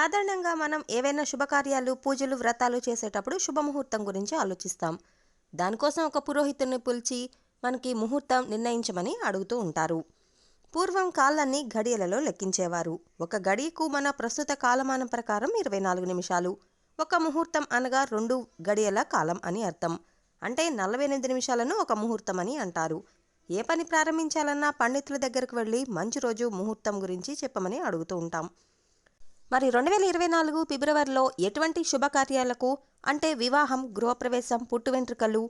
సాధారణంగా మనం ఏవైనా శుభకార్యాలు పూజలు వ్రతాలు చేసేటప్పుడు శుభముహూర్తం గురించి ఆలోచిస్తాం. దానికోసం ఒక పురోహితుడిని పిలిచి మనకి ముహూర్తం నిర్ణయించమని అడుగుతూ ఉంటారు. పూర్వం కాలాన్ని గడియలలో లెక్కించేవారు. ఒక గడియకు మన ప్రస్తుత కాలమానం ప్రకారం ఇరవై నాలుగు నిమిషాలు. ఒక ముహూర్తం అనగా రెండు గడియల కాలం అని అర్థం. అంటే నలభై ఎనిమిది నిమిషాలను ఒక ముహూర్తం అని అంటారు. ఏ పని ప్రారంభించాలన్నా పండితుల దగ్గరకు వెళ్ళి మంచి రోజు ముహూర్తం గురించి చెప్పమని అడుగుతూ ఉంటాం. మరి రెండు వేల ఇరవై నాలుగు ఫిబ్రవరిలో ఎటువంటి శుభకార్యాలకు అంటే వివాహం గృహప్రవేశం పుట్టు వెంట్రుకలు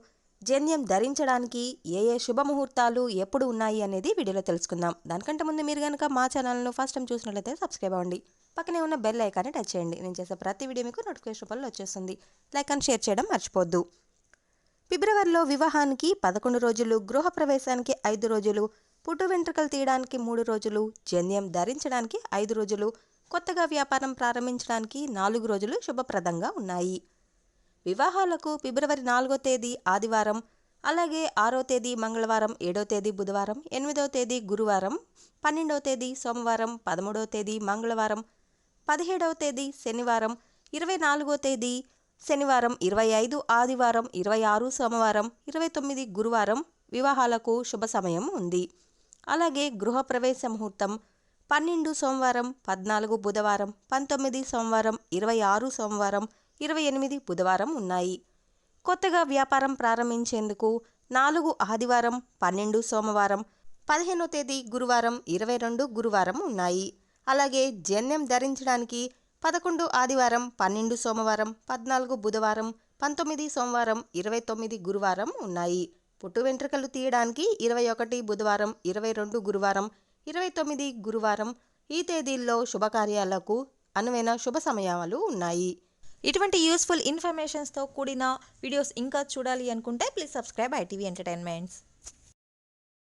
జన్యం ధరించడానికి ఏ ఏ శుభముహూర్తాలు ఎప్పుడు ఉన్నాయి అనేది వీడియోలో తెలుసుకుందాం. దానికంటే ముందు మీరు కనుక మా ఛానల్ను ఫస్ట్ టైం చూసినట్లయితే సబ్స్క్రైబ్ అవ్వండి. పక్కనే ఉన్న బెల్ ఐకాన్ని టచ్ చేయండి. నేను చేసే ప్రతి వీడియో మీకు నోటిఫికేషన్ రూపంలో వచ్చేస్తుంది. లైక్ అండ్ షేర్ చేయడం మర్చిపోద్దు ఫిబ్రవరిలో వివాహానికి పదకొండు రోజులు గృహప్రవేశానికి ఐదు రోజులు పుట్టు వెంట్రుకలు తీయడానికి మూడు రోజులు జన్యం ధరించడానికి ఐదు రోజులు కొత్తగా వ్యాపారం ప్రారంభించడానికి నాలుగు రోజులు శుభప్రదంగా ఉన్నాయి. వివాహాలకు ఫిబ్రవరి నాలుగో తేదీ ఆదివారం అలాగే ఆరో తేదీ మంగళవారం ఏడో తేదీ బుధవారం ఎనిమిదో తేదీ గురువారం పన్నెండవ తేదీ సోమవారం పదమూడవ తేదీ మంగళవారం పదిహేడవ తేదీ శనివారం ఇరవై నాలుగో తేదీ శనివారం ఇరవై ఐదు ఆదివారం ఇరవై ఆరు సోమవారం ఇరవై తొమ్మిది గురువారం వివాహాలకు శుభ సమయం ఉంది. అలాగే గృహప్రవేశ ముహూర్తం పన్నెండు సోమవారం పద్నాలుగు బుధవారం పంతొమ్మిది సోమవారం ఇరవై ఆరు సోమవారం ఇరవై ఎనిమిది బుధవారం ఉన్నాయి. కొత్తగా వ్యాపారం ప్రారంభించేందుకు నాలుగు ఆదివారం పన్నెండు సోమవారం పదిహేనో తేదీ గురువారం ఇరవై రెండు గురువారం ఉన్నాయి. అలాగే జన్యం ధరించడానికి పదకొండు ఆదివారం పన్నెండు సోమవారం పద్నాలుగు బుధవారం పంతొమ్మిది సోమవారం ఇరవై తొమ్మిది గురువారం ఉన్నాయి. పుట్టు వెంట్రుకలు తీయడానికి ఇరవై ఒకటి బుధవారం ఇరవై రెండు గురువారం ఇరవై తొమ్మిది గురువారం ఈ తేదీల్లో శుభకార్యాలకు అనువైన శుభ సమయాలు ఉన్నాయి. ఇటువంటి యూస్ఫుల్ ఇన్ఫర్మేషన్స్తో కూడిన వీడియోస్ ఇంకా చూడాలి అనుకుంటే ప్లీజ్ సబ్స్క్రైబ్ ఐటీవీ ఎంటర్టైన్మెంట్స్.